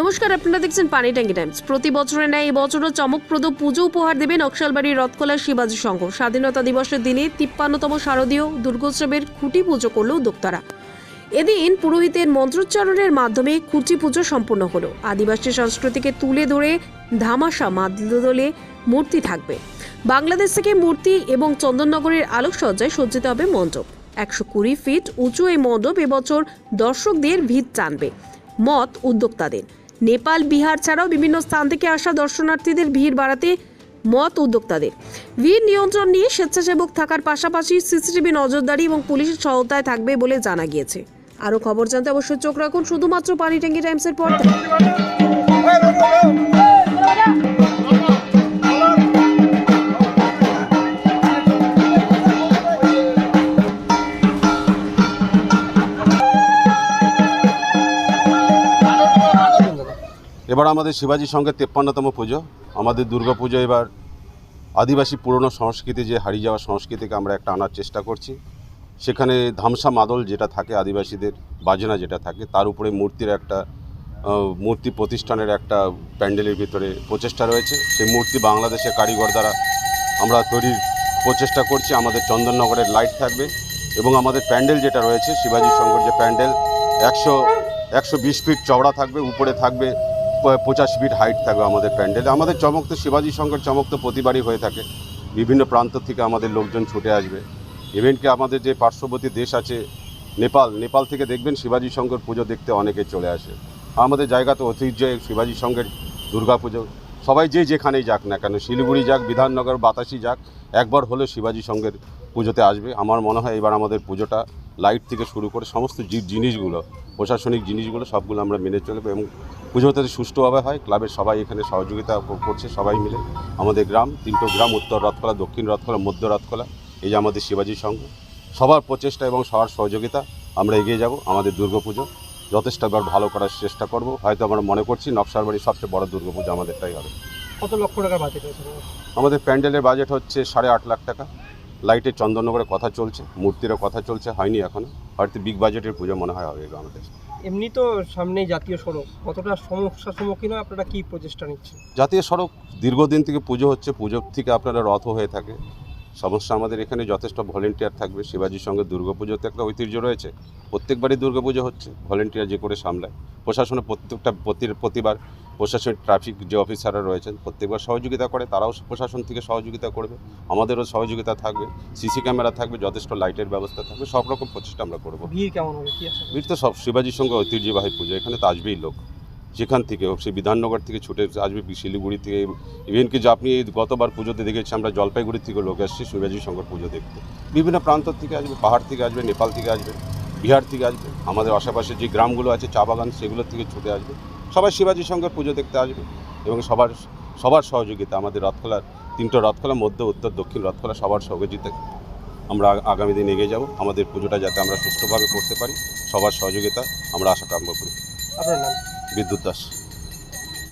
নমস্কার, আপনারা দেখছেন পানি ট্যাঙ্কি টাইমস। প্রতি বছরের ন্যায় এবছরও চমকপ্রদ পুজো উপহার দেবে নকশালবাড়ির রথকলা শিবাজী সংঘ। স্বাধীনতা দিবসের দিনে তিপ্পান্নতম শারদীয় দুর্গোৎসবের খুঁটি পুজো করল উদ্যোক্তারা। এদিন পুরোহিতের মন্ত্রোচ্চারণের মাধ্যমে খুঁটি পুজো সম্পন্ন হলো। আদিবাসী সংস্কৃতিকে তুলে ধরে ধামাশা মাদলে মূর্তি থাকবে। বাংলাদেশ থেকে মূর্তি এবং চন্দননগরের আলোকসজ্জায় সজ্জিত হবে মণ্ডপ। একশো কুড়ি ফিট উঁচু এই মণ্ডপ এবছর দর্শকদের ভিড় টানবে। মত উদ্যোক্তাদের। নেপাল, বিহার ছাড়াও বিভিন্ন স্থান থেকে আসা দর্শনার্থীদের ভিড় বাড়াতে মত উদ্যোক্তাদের। ভিড় নিয়ন্ত্রণ নিয়ে স্বেচ্ছাসেবক থাকার পাশাপাশি সিসিটিভি নজরদারি এবং পুলিশের সহায়তায় থাকবে বলে জানা গিয়েছে। আরও খবর জানতে অবশ্যই চোখ রাখুন। শুধুমাত্র পানি ট্যাঙ্কি টাইমসের পর্দায়। এবার আমাদের শিবাজি সঙ্গে তেপ্পান্নতম পুজো, আমাদের দুর্গা পুজো এবার আদিবাসী পুরনো সংস্কৃতি যে হারিয়ে যাওয়া সংস্কৃতিকে আমরা একটা আনার চেষ্টা করছি। সেখানে ধামসা মাদল যেটা থাকে, আদিবাসীদের বাজনা যেটা থাকে, তার উপরে মূর্তির একটা মূর্তি প্রতিষ্ঠানের একটা প্যান্ডেলের ভিতরে প্রচেষ্টা রয়েছে। সেই মূর্তি বাংলাদেশের কারিগর দ্বারা আমরা তৈরির প্রচেষ্টা করছি। আমাদের চন্দননগরের লাইট থাকবে এবং আমাদের প্যান্ডেল যেটা রয়েছে, শিবাজি শঙ্কর যে প্যান্ডেল, একশো একশো বিশ ফিট চওড়া থাকবে, উপরে থাকবে পঁচাশি ফিট হাইট থাকবে আমাদের প্যান্ডেলে। আমাদের চমক তো শিবাজি শঙ্কর চমক তো প্রতিবারই হয়ে থাকে। বিভিন্ন প্রান্ত থেকে আমাদের লোকজন ছুটে আসবে। ইভেন্টকে আমাদের যে পার্শ্ববর্তী দেশ আছে, নেপাল নেপাল থেকে দেখবেন শিবাজি শঙ্কর পুজো দেখতে অনেকে চলে আসে। আমাদের জায়গা তো ঐতিহ্য শিবাজি সংঘের দুর্গা পুজো। সবাই যে যেখানেই যাক না কেন, শিলিগুড়ি যাক, বিধাননগর, বাতাসি যাক, একবার হলেও শিবাজি সংঘের পুজোতে আসবে। আমার মনে হয় এবার আমাদের পুজোটা লাইট থেকে শুরু করে সমস্ত জিনিসগুলো প্রশাসনিক জিনিসগুলো সবগুলো আমরা মেনে চলবো এবং পুজোতে সুষ্ঠুভাবে হয়। ক্লাবের সবাই এখানে সহযোগিতা করছে সবাই মিলে। আমাদের গ্রাম তিনটো গ্রাম উত্তর রথকলা দক্ষিণ রথকলা মধ্য রথকলা এই যে আমাদের শিবাজি সংঘ। সবার প্রচেষ্টা এবং সবার সহযোগিতা আমরা এগিয়ে যাব আমাদের দুর্গাপুজো যথেষ্ট এবার ভালো করার চেষ্টা করব। হয়তো আমরা মনে করছি নকশার বাড়ির সবচেয়ে বড় দুর্গাপুজো আমাদেরটাই হবে। কত লক্ষ টাকার বাজেট আমাদের প্যান্ডেলের বাজেট হচ্ছে সাড়ে আট লাখ টাকা। লাইটের চন্দননগরের কথা চলছে মূর্তিরও কথা চলছে হয়নি এখনও। হয়তো বিগ বাজেটের পুজো মনে হয় হবে আমাদের। এমনি তো সামনেই জাতীয় সড়ক কতটা সমস্যার সম্মুখীন হয় আপনারা কি প্রচেষ্টা নিচ্ছেন? জাতীয় সড়ক দীর্ঘদিন থেকে পুজো হচ্ছে পুজো থেকে আপনারা রথ হয়ে থাকে। সমস্যা আমাদের এখানে যথেষ্ট ভলেন্টিয়ার থাকবে শিবাজির সঙ্গে দুর্গাপুজোতে একটা ঐতিহ্য রয়েছে। প্রত্যেকবারই দুর্গাপুজো হচ্ছে ভলেন্টিয়ার যে করে সামলায়। প্রশাসনের প্রত্যেকটা প্রতি- প্রতিবার প্রশাসনের ট্রাফিক যে অফিসাররা রয়েছেন প্রত্যেকবার সহযোগিতা করে তারাও প্রশাসন থেকে সহযোগিতা করবে। আমাদেরও সহযোগিতা থাকবে সিসি ক্যামেরা থাকবে যথেষ্ট লাইটের ব্যবস্থা থাকবে সব রকম প্রচেষ্টা আমরা করব। ভিড় কেমন হবে? কি আশা বীর তো সব শিবাজির সঙ্গে ঐতিহ্যবাহী পুজো এখানে তো আসবেই লোক। যেখান থেকে হোক সে বিধাননগর থেকে ছুটে আসবে শিলিগুড়ি থেকে ইভেন কি যে আপনি এই গতবার পুজোতে দেখেছি আমরা জলপাইগুড়ি থেকে লোক আসছি শিবাজি শঙ্কর পুজো দেখতে। বিভিন্ন প্রান্ত থেকে আসবে পাহাড় থেকে আসবে নেপাল থেকে আসবে বিহার থেকে আসবে আমাদের আশেপাশে যে গ্রামগুলো আছে চা বাগান সেগুলোর থেকে ছুটে আসবে। সবাই শিবাজির সঙ্গে পুজো দেখতে আসবে এবং সবার সবার সহযোগিতা আমাদের রথখোলার তিনটে রথখোলা মধ্য উত্তর দক্ষিণ রথখোলা সবার সহযোগিতা। আমরা আগামী দিন এগিয়ে যাব। আমাদের পুজোটা যাতে আমরা সুস্থভাবে করতে পারি সবার সহযোগিতা আমরা আশা কাম্য করি। আপনার নাম? বিদ্যুৎ দাস।